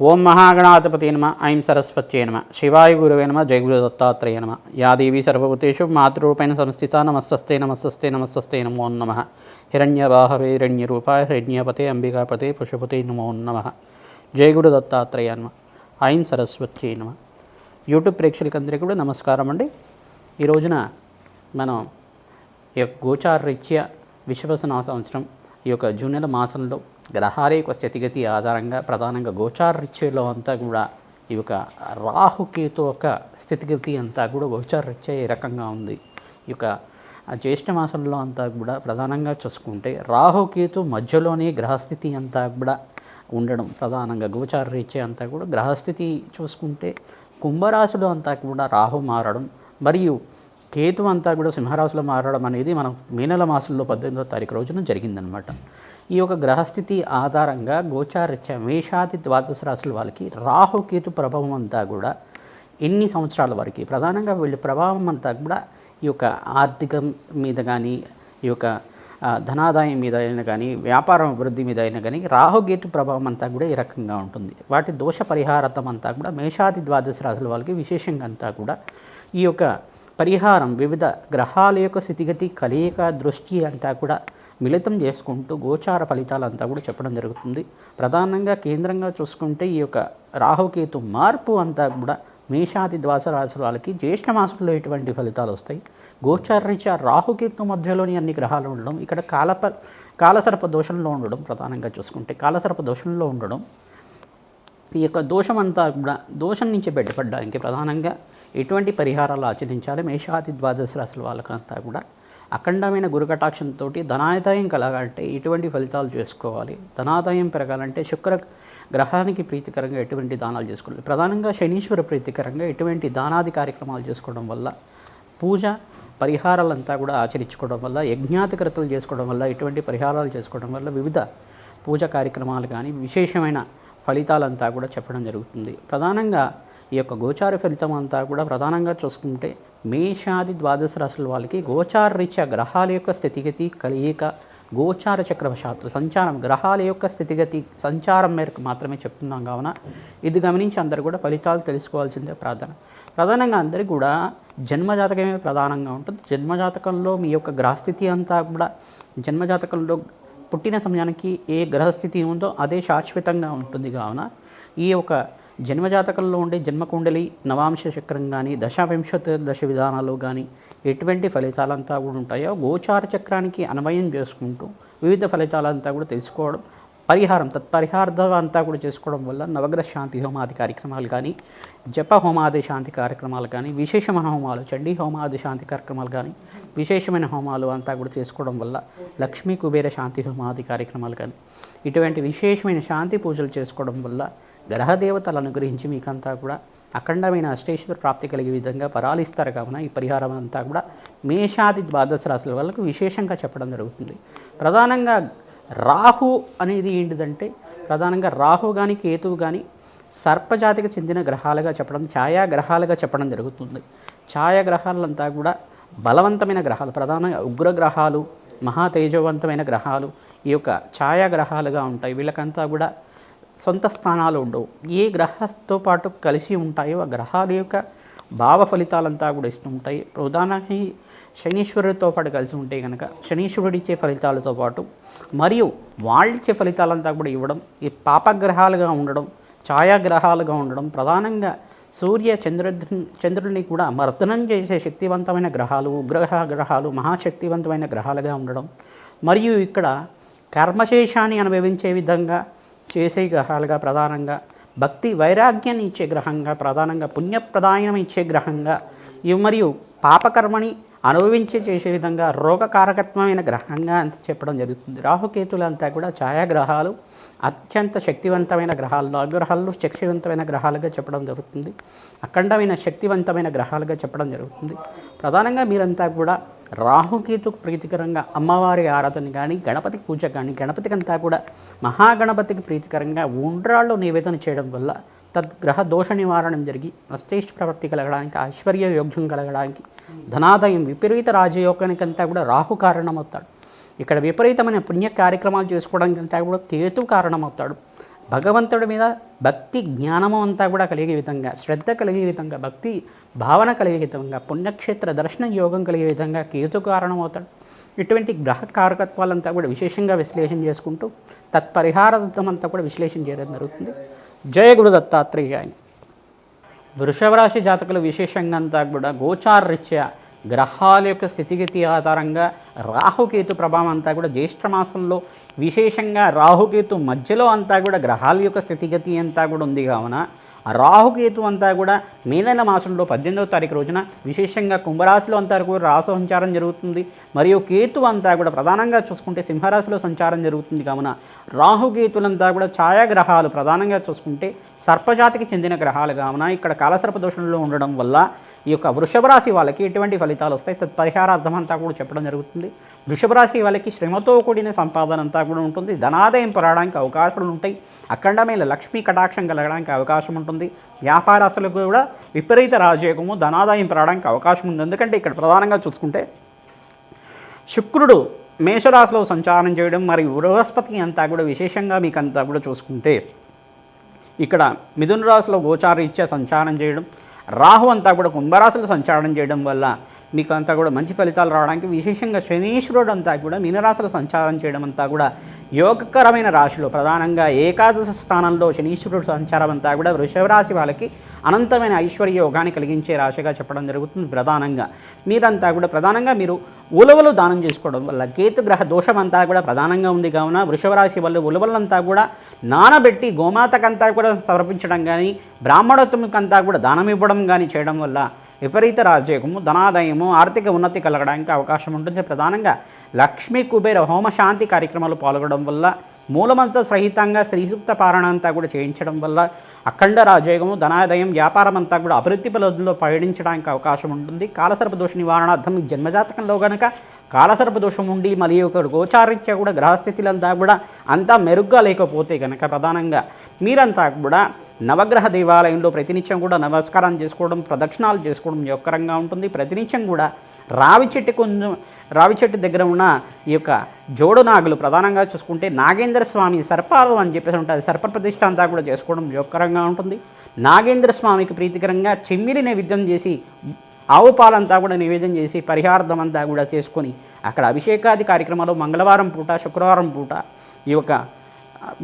ఓం మహాగణాధిపతి నమ ఐం సరస్వత్యే నమ శివాయ గురువే నమ జయగురు దత్తాత్రేయ నమ. యా దేవీ సర్వభూతేషు మాతృరూపేణ సంస్థిత నమస్తస్తే నమస్తస్తే నమస్తస్తే నమో నమ. హిరణ్యబాహవే హిరణ్యరూపాయ హిరణ్యపతే అంబికాపతే పుషపతే నమో నమ. జయగురు దత్తాత్రేయ నమ ఐం సరస్వత్యే నమ. యూట్యూబ్ ప్రేక్షకులందరికీ కూడా నమస్కారం అండి. ఈ రోజున మనం ఈ యొక్క గోచారరీత్యా విశ్వసన సంవత్సరం ఈ యొక్క జూన్ నెల మాసంలో గ్రహాలే ఒక స్థితిగతి ఆధారంగా ప్రధానంగా గోచారరీత్యలో అంతా కూడా ఈ యొక్క రాహుకేతు యొక్క స్థితిగతి అంతా కూడా గోచార రీత్యా ఏ రకంగా ఉంది. ఈ యొక్క ఆ జ్యేష్ఠ మాసంలో అంతా కూడా ప్రధానంగా చూసుకుంటే రాహుకేతు మధ్యలోనే గ్రహస్థితి అంతా కూడా ఉండడం ప్రధానంగా గోచారరీత్యా అంతా కూడా గ్రహస్థితి చూసుకుంటే కుంభరాశిలో అంతా కూడా రాహు మారడం మరియు కేతు అంతా కూడా సింహరాశిలో మారడం అనేది మనం మే నెల మాసంలో పద్దెనిమిదో తారీఖు రోజున జరిగిందనమాట. ఈ యొక్క గ్రహస్థితి ఆధారంగా గోచారిత్య మేషాది ద్వాదశ రాశుల వాళ్ళకి రాహుకేతు ప్రభావం అంతా కూడా ఎన్ని సంవత్సరాల వరకు ప్రధానంగా వీళ్ళ ప్రభావం అంతా కూడా ఈ యొక్క ఆర్థికం మీద కానీ ఈ యొక్క ధనాదాయం మీద అయినా కానీ వ్యాపారం అభివృద్ధి మీద అయినా కానీ రాహుగేతు ప్రభావం అంతా కూడా ఈ రకంగా ఉంటుంది. వాటి దోష పరిహారతం అంతా కూడా మేషాది ద్వాదశ రాశుల వాళ్ళకి విశేషంగా అంతా కూడా ఈ యొక్క పరిహారం వివిధ గ్రహాల యొక్క స్థితిగతి కలయిక దృష్టి అంతా కూడా మిళితం చేసుకుంటూ గోచార ఫలితాలంతా కూడా చెప్పడం జరుగుతుంది. ప్రధానంగా కేంద్రంగా చూసుకుంటే ఈ యొక్క రాహుకేతు మార్పు అంతా కూడా మేషాది ద్వాస రాశుల వాళ్ళకి జ్యేష్ఠ మాసంలో ఎటువంటి ఫలితాలు వస్తాయి? గోచారరీత్యా రాహుకేతు మధ్యలోని అన్ని గ్రహాలు ఉండడం ఇక్కడ కాలప కాలసర్ప దోషంలో ఉండడం ప్రధానంగా చూసుకుంటే కాలసర్ప దోషంలో ఉండడం ఈ యొక్క దోషం అంతా కూడా దోషం నుంచి బయటపడడానికి ప్రధానంగా ఎటువంటి పరిహారాలు ఆచరించాలి? మేషాది ద్వాదశ రాశుల వాళ్ళకంతా కూడా అఖండమైన గురుకటాక్షంతో ధనాదాయం కలగాలంటే ఎటువంటి ఫలితాలు చేసుకోవాలి? ధనాదాయం పెరగాలంటే శుక్ర గ్రహానికి ప్రీతికరంగా ఎటువంటి దానాలు చేసుకోవాలి? ప్రధానంగా శనీశ్వర ప్రీతికరంగా ఎటువంటి దానాది కార్యక్రమాలు చేసుకోవడం వల్ల పూజ పరిహారాలంతా కూడా ఆచరించుకోవడం వల్ల యజ్ఞాతికృతలు చేసుకోవడం వల్ల ఎటువంటి పరిహారాలు చేసుకోవడం వల్ల వివిధ పూజ కార్యక్రమాలు కానీ విశేషమైన ఫలితాలంతా కూడా చెప్పడం జరుగుతుంది. ప్రధానంగా ఈ యొక్క గోచార ఫలితం అంతా కూడా ప్రధానంగా చూసుకుంటే మేషాది ద్వాదశ రాశుల వాళ్ళకి గోచార రీత్యా గ్రహాల యొక్క స్థితిగతి కలియిక గోచార చక్రవశాత్తు సంచారం గ్రహాల యొక్క స్థితిగతి సంచారం మేరకు మాత్రమే చెప్తున్నాం కావున ఇది గమనించి అందరూ కూడా ఫలితాలు తెలుసుకోవాల్సిందే ప్రార్థన. ప్రధానంగా అందరికీ కూడా జన్మజాతకమే ప్రధానంగా ఉంటుంది. జన్మజాతకంలో మీ యొక్క గ్రహస్థితి అంతా కూడా జన్మజాతకంలో పుట్టిన సమయానికి ఏ గ్రహస్థితి ఉందో అదే శాశ్వతంగా ఉంటుంది కావున ఈ యొక్క జన్మజాతకంలో ఉండే జన్మకుండలి నవాంశ చక్రం కానీ దశావింశతి దశ విధానాలు కానీ ఎటువంటి ఫలితాలంతా కూడా ఉంటాయో గోచార చక్రానికి అన్వయం చేసుకుంటూ వివిధ ఫలితాలంతా కూడా తెలుసుకోవడం పరిహారం తత్పరిహార్థం అంతా కూడా చేసుకోవడం వల్ల నవగ్రహ శాంతి హోమాది కార్యక్రమాలు కానీ జప హోమాది శాంతి కార్యక్రమాలు కానీ విశేషమైన హోమాలు చండీ హోమాది శాంతి కార్యక్రమాలు కానీ విశేషమైన హోమాలు అంతా కూడా చేసుకోవడం వల్ల లక్ష్మీ కుబేర శాంతి హోమాది కార్యక్రమాలు కానీ ఇటువంటి విశేషమైన శాంతి పూజలు చేసుకోవడం వల్ల గ్రహదేవతలు అనుగ్రహించి మీకంతా కూడా అఖండమైన అష్టేశ్వర ప్రాప్తి కలిగే విధంగా పరాలిస్తారు కావున ఈ పరిహారం అంతా కూడా మేషాది ద్వాదశ రాశుల వాళ్ళకు విశేషంగా చెప్పడం జరుగుతుంది. ప్రధానంగా రాహు అనేది ఏంటిదంటే ప్రధానంగా రాహు కానీ కేతువు కానీ సర్పజాతికి చెందిన గ్రహాలుగా చెప్పడం ఛాయాగ్రహాలుగా చెప్పడం జరుగుతుంది. ఛాయాగ్రహాలంతా కూడా బలవంతమైన గ్రహాలు ప్రధానంగా ఉగ్రగ్రహాలు మహా తేజవంతమైన గ్రహాలు ఈ యొక్క ఛాయాగ్రహాలుగా ఉంటాయి. వీళ్ళకంతా కూడా సొంత స్థానాలు ఉండవు. ఏ గ్రహంతో పాటు కలిసి ఉంటాయో ఆ గ్రహాల యొక్క భావ ఫలితాలంతా కూడా ఇస్తుంటాయి ప్రధానంగా శనీశ్వరుడితో పాటు కలిసి ఉంటే కనుక శనీశ్వరుడు ఇచ్చే ఫలితాలతో పాటు మరియు వాళ్ళిచ్చే ఫలితాలంతా కూడా ఇవ్వడం ఈ పాపగ్రహాలుగా ఉండడం ఛాయాగ్రహాలుగా ఉండడం ప్రధానంగా సూర్య చంద్ర చంద్రుడిని కూడా మర్దనం చేసే శక్తివంతమైన గ్రహాలు ఉగ్రహ గ్రహాలు మహాశక్తివంతమైన గ్రహాలుగా ఉండడం. మరియు ఇక్కడ కర్మశేషాన్ని అనుభవించే విధంగా చేసే గ్రహాలుగా ప్రధానంగా భక్తి వైరాగ్యాన్ని ఇచ్చే గ్రహంగా ప్రధానంగా పుణ్యప్రదాయం ఇచ్చే గ్రహంగా ఇవి మరియు పాపకర్మని అనుభవించే చేసే విధంగా రోగకారకత్వమైన గ్రహంగా అంత చెప్పడం జరుగుతుంది. రాహుకేతులంతా కూడా ఛాయాగ్రహాలు అత్యంత శక్తివంతమైన గ్రహాలు నవగ్రహాలు శక్తివంతమైన గ్రహాలుగా చెప్పడం జరుగుతుంది. అఖండమైన శక్తివంతమైన గ్రహాలుగా చెప్పడం జరుగుతుంది. ప్రధానంగా మీరంతా కూడా రాహుకేతుకు ప్రీతికరంగా అమ్మవారి ఆరాధన కానీ గణపతి పూజ కానీ గణపతికంతా కూడా మహాగణపతికి ప్రీతికరంగా ఉండ్రాళ్ళు నివేదన చేయడం వల్ల తద్గ్రహ దోష నివారణం జరిగి అస్తేష్ ప్రవృత్తి కలగడానికి ఐశ్వర్య యోగ్యం కలగడానికి ధనాదాయం విపరీత రాజయోగానికంతా కూడా రాహు కారణమవుతాడు. ఇక్కడ విపరీతమైన పుణ్య కార్యక్రమాలు చేసుకోవడానికి అంతా కూడా కేతు కారణమవుతాడు. భగవంతుడి మీద భక్తి జ్ఞానము అంతా కూడా కలిగే విధంగా శ్రద్ధ కలిగే విధంగా భక్తి భావన కలిగే విధంగా పుణ్యక్షేత్ర దర్శన యోగం కలిగే విధంగా కేతు కారణమవుతాడు. ఇటువంటి గ్రహ కారకత్వాలంతా కూడా విశేషంగా విశ్లేషణ చేసుకుంటూ తత్పరిహారదత్తం అంతా కూడా విశ్లేషణ చేయడం జరుగుతుంది. జయ గురు దత్తాత్రేయ ఆయన వృషభ రాశి జాతకులు విశేషంగా అంతా కూడా గోచారరీత్యా గ్రహాల యొక్క స్థితిగతి ఆధారంగా రాహుకేతు ప్రభావం అంతా కూడా జ్యేష్ఠ మాసంలో విశేషంగా రాహుకేతు మధ్యలో అంతా కూడా గ్రహాల యొక్క స్థితిగతి అంతా కూడా ఉంది కావున రాహుకేతు అంతా కూడా మే నెల మాసంలో పద్దెనిమిదవ తారీఖు రోజున విశేషంగా కుంభరాశిలో అంతా కూడా రాసు సంచారం జరుగుతుంది. మరియు కేతు అంతా కూడా ప్రధానంగా చూసుకుంటే సింహరాశిలో సంచారం జరుగుతుంది కావున రాహుకేతులంతా కూడా ఛాయాగ్రహాలు ప్రధానంగా చూసుకుంటే సర్పజాతికి చెందిన గ్రహాలు కావున ఇక్కడ కాలసర్ప దోషంలో ఉండడం వల్ల ఈ యొక్క వృషభ రాశి వాళ్ళకి ఎటువంటి ఫలితాలు వస్తాయి? తత్పరిహారార్థం అంతా కూడా చెప్పడం జరుగుతుంది. వృషభ రాశి వాళ్ళకి శ్రమతో కూడిన సంపాదన అంతా కూడా ఉంటుంది. ధనాదాయం పెరగడానికి అవకాశాలు ఉంటాయి. అఖండమైన లక్ష్మీ కటాక్షం కలగడానికి అవకాశం ఉంటుంది. వ్యాపారస్తులకు కూడా విపరీత రాజయోగము ధనాదాయం పెరగడానికి అవకాశం ఉంది. ఎందుకంటే ఇక్కడ ప్రధానంగా చూసుకుంటే శుక్రుడు మేషరాశిలో సంచారం చేయడం మరియు బృహస్పతి అంతా కూడా విశేషంగా మీకు అంతా కూడా చూసుకుంటే ఇక్కడ మిథున రాశిలో గోచారీత్యా సంచారం చేయడం రాహు అంతా కూడా కుంభరాశిలో సంచారం చేయడం వల్ల మీకు అంతా కూడా మంచి ఫలితాలు రావడానికి విశేషంగా శనీశ్వరుడు అంతా కూడా మీనరాశులు సంచారం చేయడం అంతా కూడా యోగకరమైన రాశిలో ప్రధానంగా ఏకాదశ స్థానంలో శనీశ్వరుడు సంచారం అంతా కూడా వృషభ రాశి వాళ్ళకి అనంతమైన ఐశ్వర్య యోగాన్ని కలిగించే రాశిగా చెప్పడం జరుగుతుంది ప్రధానంగా. మీరంతా కూడా ప్రధానంగా మీరు ఉలవలు దానం చేసుకోవడం వల్ల కేతు గ్రహ దోషం అంతా కూడా ప్రధానంగా ఉంది. కావున వృషభ రాశి వాళ్ళు ఉలవలంతా కూడా నానబెట్టి గోమాతకంతా కూడా సమర్పించడం కానీ బ్రాహ్మణత్వంకంతా కూడా దానం ఇవ్వడం కానీ చేయడం వల్ల విపరీత రాజ్యము ధనాదాయము ఆర్థిక ఉన్నతి కలగడానికి అవకాశం ఉంటుంది. ప్రధానంగా లక్ష్మీ కుబేర హోమశాంతి కార్యక్రమాలు పాల్గొనడం వల్ల మూలమంత సహితంగా శ్రీసూక్త పారణ అంతా కూడా చేయించడం వల్ల అఖండ రాజయోగము ధనాదాయం వ్యాపారం అంతా కూడా అభివృద్ధి పనుల్లో పయనించడానికి అవకాశం ఉంటుంది. కాలసర్ప దోష నివారణార్థం మీ జన్మజాతకంలో కనుక కాలసర్ప దోషం ఉండి మరియు ఒక గోచారీత్యా కూడా గ్రహస్థితులంతా కూడా అంతా మెరుగ్గా లేకపోతే కనుక ప్రధానంగా మీరంతా కూడా నవగ్రహ దేవాలయంలో ప్రతినిత్యం కూడా నమస్కారం చేసుకోవడం ప్రదక్షిణాలు చేసుకోవడం యొక్కరంగా ఉంటుంది. ప్రతినిత్యం కూడా రావి చెట్టు కొంచెం రావి చెట్టు దగ్గర ఉన్న ఈ యొక్క జోడు నాగులు ప్రధానంగా చూసుకుంటే నాగేంద్ర స్వామి సర్పాలు అని చెప్పేసి ఉంటుంది. సర్ప ప్రతిష్ట అంతా కూడా చేసుకోవడం యొక్కరంగా ఉంటుంది. నాగేంద్ర స్వామికి ప్రీతికరంగా చెమ్మిలి నైవేద్యం చేసి ఆవు పాలంతా కూడా నివేదన చేసి పరిహార్థం అంతా కూడా చేసుకొని అక్కడ అభిషేకాది కార్యక్రమాలు మంగళవారం పూట శుక్రవారం పూట ఈ యొక్క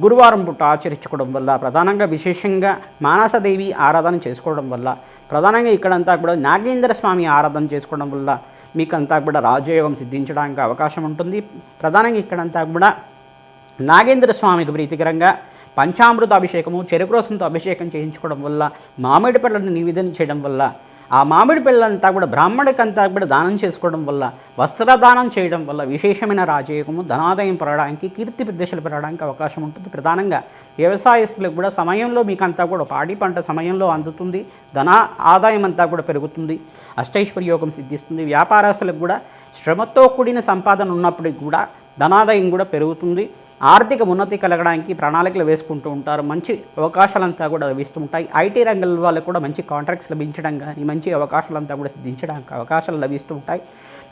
గురువారం పూట ఆచరించుకోవడం వల్ల ప్రధానంగా విశేషంగా మానసదేవి ఆరాధన చేసుకోవడం వల్ల ప్రధానంగా ఇక్కడంతా కూడా నాగేంద్ర స్వామి ఆరాధన చేసుకోవడం వల్ల మీకు అంతా కూడా రాజయోగం సిద్ధించడానికి అవకాశం ఉంటుంది. ప్రధానంగా ఇక్కడంతా కూడా నాగేంద్ర స్వామికి ప్రీతికరంగా పంచామృత అభిషేకము చెరుకు రసంతో అభిషేకం చేయించుకోవడం వల్ల మామిడి పళ్ళను నివేదన చేయడం వల్ల ఆ మామిడి పిల్లలంతా కూడా బ్రాహ్మడికంతా కూడా దానం చేసుకోవడం వల్ల వస్త్రదానం చేయడం వల్ల విశేషమైన రాజయోగము ధనాదాయం పెరగడానికి కీర్తి ప్రదేశాలు పెరగడానికి అవకాశం ఉంటుంది. ప్రధానంగా వ్యవసాయస్తులకు కూడా సమయంలో మీకు అంతా కూడా పాడి పంట సమయంలో అందుతుంది. ధన ఆదాయం అంతా కూడా పెరుగుతుంది. అష్టైశ్వర్య యోగం సిద్ధిస్తుంది. వ్యాపారస్తులకు కూడా శ్రమతో కూడిన సంపాదన ఉన్నప్పటికి కూడా ధనాదాయం కూడా పెరుగుతుంది. ఆర్థిక ఉన్నతి కలగడానికి ప్రణాళికలు వేసుకుంటూ ఉంటారు. మంచి అవకాశాలంతా కూడా లభిస్తూ ఉంటాయి ఐటీ రంగం వాళ్ళకు కూడా మంచి కాంట్రాక్ట్స్ లభించడం కానీ మంచి అవకాశాలంతా కూడా సిద్ధించడానికి అవకాశాలు లభిస్తూ ఉంటాయి.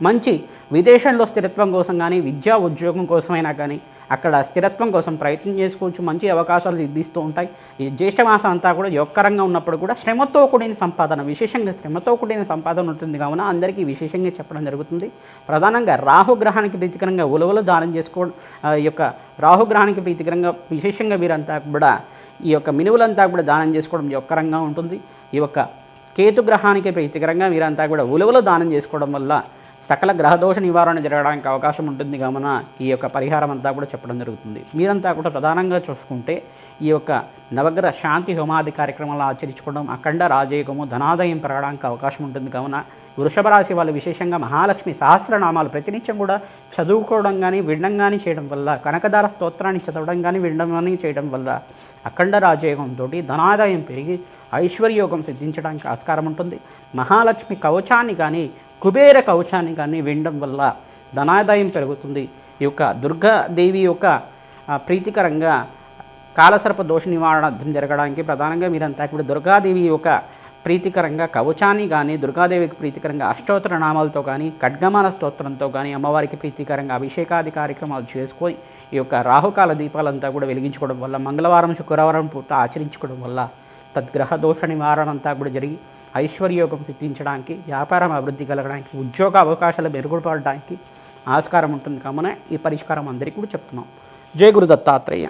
మంచి విదేశంలో స్థిరత్వం కోసం కానీ విద్యా ఉద్యోగం కోసమైనా కానీ అక్కడ స్థిరత్వం కోసం ప్రయత్నం చేసుకోవచ్చు మంచి అవకాశాలు సిద్ధిస్తూ ఉంటాయి. ఈ జ్యేష్ఠమాసం అంతా కూడా యొక్కరంగా ఉన్నప్పుడు కూడా శ్రమతో కూడిన సంపాదన విశేషంగా శ్రమతో కూడిన సంపాదన ఉంటుంది కావున అందరికీ విశేషంగా చెప్పడం జరుగుతుంది. ప్రధానంగా రాహుగ్రహానికి ప్రీతికరంగా ఉలవలు దానం చేసుకోవడం ఈ యొక్క రాహుగ్రహానికి ప్రీతికరంగా విశేషంగా వీరంతా కూడా ఈ యొక్క మినువులంతా కూడా దానం చేసుకోవడం యొక్కరంగా ఉంటుంది. ఈ యొక్క కేతుగ్రహానికి ప్రీతికరంగా మీరంతా కూడా ఉలవలు దానం చేసుకోవడం వల్ల సకల గ్రహదోష నివారణ జరగడానికి అవకాశం ఉంటుంది కావున ఈ యొక్క పరిహారం అంతా కూడా చెప్పడం జరుగుతుంది. మీరంతా కూడా ప్రధానంగా చూసుకుంటే ఈ యొక్క నవగ్రహ శాంతి హోమాది కార్యక్రమాలు ఆచరించుకోవడం అఖండ రాజయోగము ధనాదాయం పెరగడానికి అవకాశం ఉంటుంది కావున వృషభ రాశి వాళ్ళు విశేషంగా మహాలక్ష్మి సహస్రనామాలు ప్రతినిత్యం కూడా చదువుకోవడం కానీ వినడం కానీ చేయడం వల్ల కనకదార స్తోత్రాన్ని చదవడం కానీ వినడం కానీ చేయడం వల్ల అఖండ రాజయోగంతో ధనాదాయం పెరిగి ఐశ్వర్యోగం సిద్ధించడానికి ఆస్కారం ఉంటుంది. మహాలక్ష్మి కవచాన్ని కానీ కుబేర కవచాన్ని కానీ వినడం వల్ల ధనాదాయం పెరుగుతుంది. ఈ యొక్క దుర్గాదేవి యొక్క ప్రీతికరంగా కాలసర్ప దోష నివారణ జరగడానికి ప్రధానంగా మీరంతా కూడా దుర్గాదేవి యొక్క ప్రీతికరంగా కవచాన్ని కానీ దుర్గాదేవికి ప్రీతికరంగా అష్టోత్తర నామాలతో కానీ ఖడ్గమాల స్తోత్రంతో కానీ అమ్మవారికి ప్రీతికరంగా అభిషేకాది కార్యక్రమాలు చేసుకొని ఈ యొక్క రాహుకాల దీపాలంతా కూడా వెలిగించుకోవడం వల్ల మంగళవారం శుక్రవారం పూట ఆచరించుకోవడం వల్ల తద్గ్రహ దోష నివారణ అంతా కూడా జరిగి ఐశ్వర్యోగం సిద్ధించడానికి వ్యాపారం అభివృద్ధి కలగడానికి ఉద్యోగ అవకాశాలు మెరుగుపడడానికి ఆస్కారం ఉంటుంది. కావున ఈ పరిష్కారం అందరికీ కూడా చెప్తున్నాం. జయ గురు దత్తాత్రేయ.